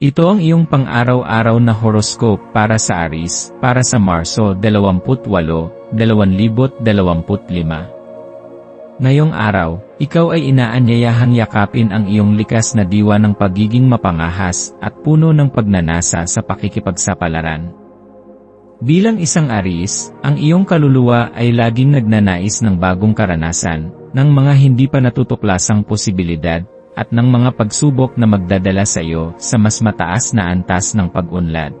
Ito ang iyong pang-araw-araw na horoscope para sa Aris, para sa Marso 28, 2025. Ngayong araw, ikaw ay inaanyayahang yakapin ang iyong likas na diwa ng pagiging mapangahas at puno ng pagnanasa sa pakikipagsapalaran. Bilang isang Aris, ang iyong kaluluwa ay laging nagnanais ng bagong karanasan, ng mga hindi pa natutuklasang posibilidad, at ng mga pagsubok na magdadala sa iyo sa mas mataas na antas ng pag-unlad.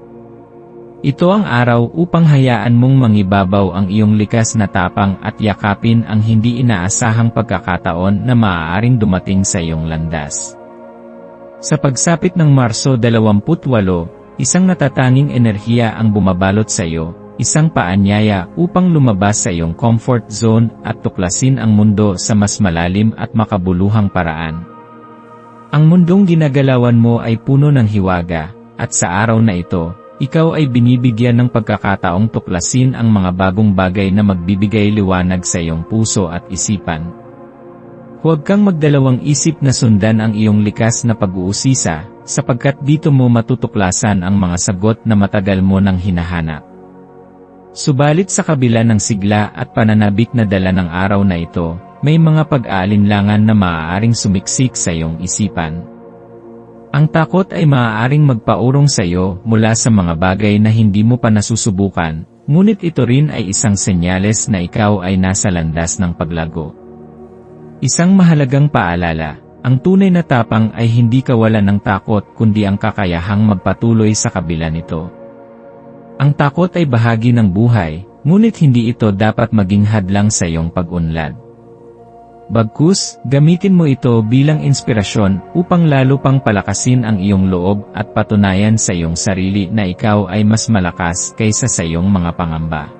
Ito ang araw upang hayaan mong mangibabaw ang iyong likas na tapang at yakapin ang hindi inaasahang pagkakataon na maaaring dumating sa iyong landas. Sa pagsapit ng Marso 28, isang natatanging enerhiya ang bumabalot sa iyo, isang paanyaya upang lumabas sa iyong comfort zone at tuklasin ang mundo sa mas malalim at makabuluhang paraan. Ang mundong ginagalawan mo ay puno ng hiwaga, at sa araw na ito, ikaw ay binibigyan ng pagkakataong tuklasin ang mga bagong bagay na magbibigay liwanag sa iyong puso at isipan. Huwag kang magdalawang isip na sundan ang iyong likas na pag-uusisa, sapagkat dito mo matutuklasan ang mga sagot na matagal mo nang hinahanap. Subalit sa kabila ng sigla at pananabik na dala ng araw na ito, may mga pag-aalinlangan na maaaring sumiksik sa iyong isipan. Ang takot ay maaaring magpaurong sa iyo mula sa mga bagay na hindi mo pa nasusubukan, ngunit ito rin ay isang senyales na ikaw ay nasa landas ng paglago. Isang mahalagang paalala, ang tunay na tapang ay hindi kawalan ng takot kundi ang kakayahang magpatuloy sa kabila nito. Ang takot ay bahagi ng buhay, ngunit hindi ito dapat maging hadlang sa iyong pag-unlad. Bagkus, gamitin mo ito bilang inspirasyon upang lalo pang palakasin ang iyong loob at patunayan sa iyong sarili na ikaw ay mas malakas kaysa sa iyong mga pangamba.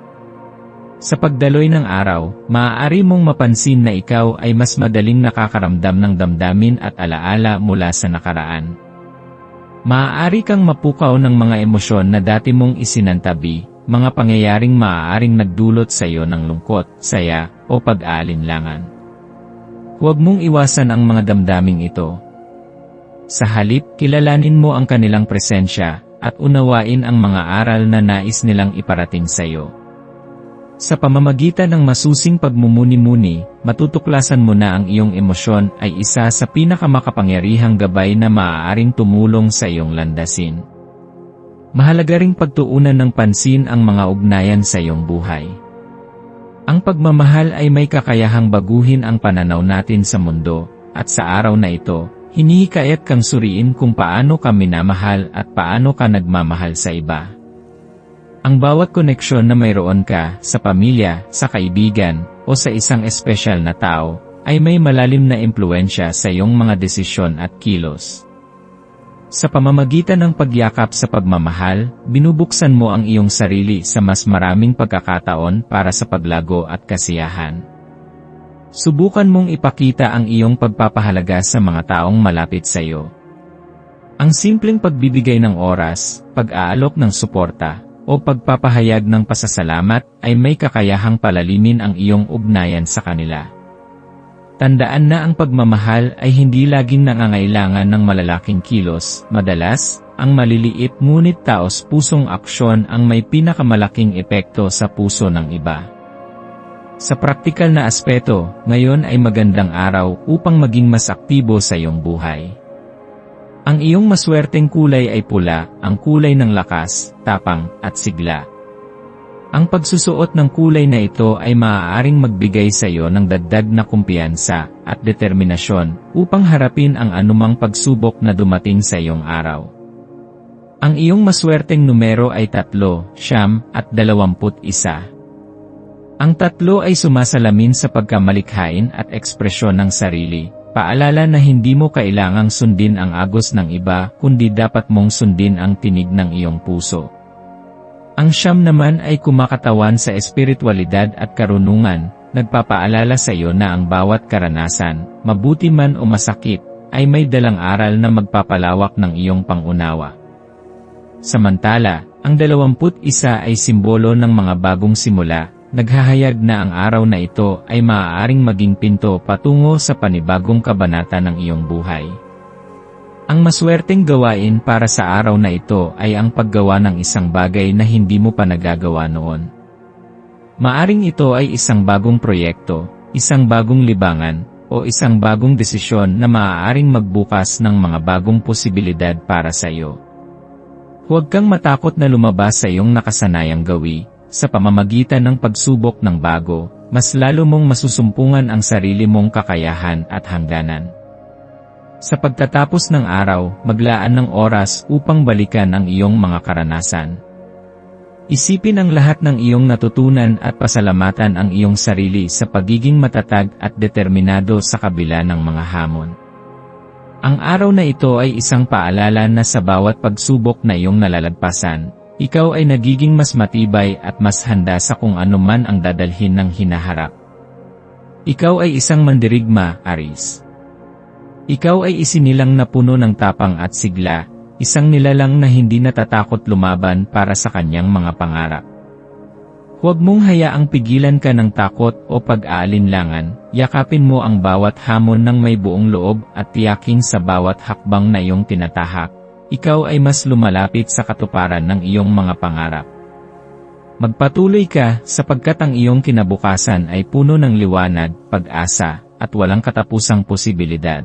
Sa pagdaloy ng araw, maaari mong mapansin na ikaw ay mas madaling nakakaramdam ng damdamin at alaala mula sa nakaraan. Maaari kang mapukaw ng mga emosyon na dati mong isinantabi, mga pangyayaring maaaring nagdulot sa iyo ng lungkot, saya, o pag-aalinlangan. Huwag mong iwasan ang mga damdaming ito. Sa halip, kilalanin mo ang kanilang presensya, at unawain ang mga aral na nais nilang iparating sa iyo. Sa pamamagitan ng masusing pagmumuni-muni, matutuklasan mo na ang iyong emosyon ay isa sa pinakamakapangyarihang gabay na maaaring tumulong sa iyong landasin. Mahalaga ring pagtuunan ng pansin ang mga ugnayan sa iyong buhay. Ang pagmamahal ay may kakayahang baguhin ang pananaw natin sa mundo, at sa araw na ito, hinihikayat kang suriin kung paano ka minamahal at paano ka nagmamahal sa iba. Ang bawat koneksyon na mayroon ka, sa pamilya, sa kaibigan, o sa isang espesyal na tao, ay may malalim na impluensya sa iyong mga desisyon at kilos. Sa pamamagitan ng pagyakap sa pagmamahal, binubuksan mo ang iyong sarili sa mas maraming pagkakataon para sa paglago at kasiyahan. Subukan mong ipakita ang iyong pagpapahalaga sa mga taong malapit sa iyo. Ang simpleng pagbibigay ng oras, pag-aalok ng suporta, o pagpapahayag ng pasasalamat ay may kakayahang palalimin ang iyong ugnayan sa kanila. Tandaan na ang pagmamahal ay hindi laging nangangailangan ng malalaking kilos, madalas, ang maliliit ngunit taos pusong aksyon ang may pinakamalaking epekto sa puso ng iba. Sa praktikal na aspeto, ngayon ay magandang araw upang maging mas aktibo sa iyong buhay. Ang iyong maswerteng kulay ay pula, ang kulay ng lakas, tapang, at sigla. Ang pagsusuot ng kulay na ito ay maaaring magbigay sa iyo ng dagdag na kumpiyansa at determinasyon upang harapin ang anumang pagsubok na dumating sa iyong araw. Ang iyong maswerteng numero ay tatlo, siyam, at dalawamput isa. Ang tatlo ay sumasalamin sa pagkamalikhain at ekspresyon ng sarili, Paalala na hindi mo kailangang sundin ang agos ng iba, kundi dapat mong sundin ang tinig ng iyong puso. Ang siyam naman ay kumakatawan sa espiritualidad at karunungan, nagpapaalala sa iyo na ang bawat karanasan, mabuti man o masakit, ay may dalang aral na magpapalawak ng iyong pangunawa. Samantala, ang 21 ay simbolo ng mga bagong simula, naghahayag na ang araw na ito ay maaaring maging pinto patungo sa panibagong kabanata ng iyong buhay. Ang maswerteng gawain para sa araw na ito ay ang paggawa ng isang bagay na hindi mo pa nagagawa noon. Maaring ito ay isang bagong proyekto, isang bagong libangan, o isang bagong desisyon na maaaring magbukas ng mga bagong posibilidad para sa iyo. Huwag kang matakot na lumabas sa iyong nakasanayang gawi, sa pamamagitan ng pagsubok ng bago, mas lalo mong masusumpungan ang sarili mong kakayahan at hangganan. Sa pagtatapos ng araw, maglaan ng oras upang balikan ang iyong mga karanasan. Isipin ang lahat ng iyong natutunan at pasalamatan ang iyong sarili sa pagiging matatag at determinado sa kabila ng mga hamon. Ang araw na ito ay isang paalala na sa bawat pagsubok na iyong nalalagpasan, ikaw ay nagiging mas matibay at mas handa sa kung ano man ang dadalhin ng hinaharap. Ikaw ay isang mandirigma, Aris. Ikaw ay isinilang na puno ng tapang at sigla, isang nilalang na hindi natatakot lumaban para sa kanyang mga pangarap. Huwag mong hayaang pigilan ka ng takot o pag-aalinlangan, yakapin mo ang bawat hamon ng may buong loob at tiyaking sa bawat hakbang na iyong tinatahak, ikaw ay mas lumalapit sa katuparan ng iyong mga pangarap. Magpatuloy ka sapagkat ang iyong kinabukasan ay puno ng liwanag, pag-asa, at walang katapusang posibilidad.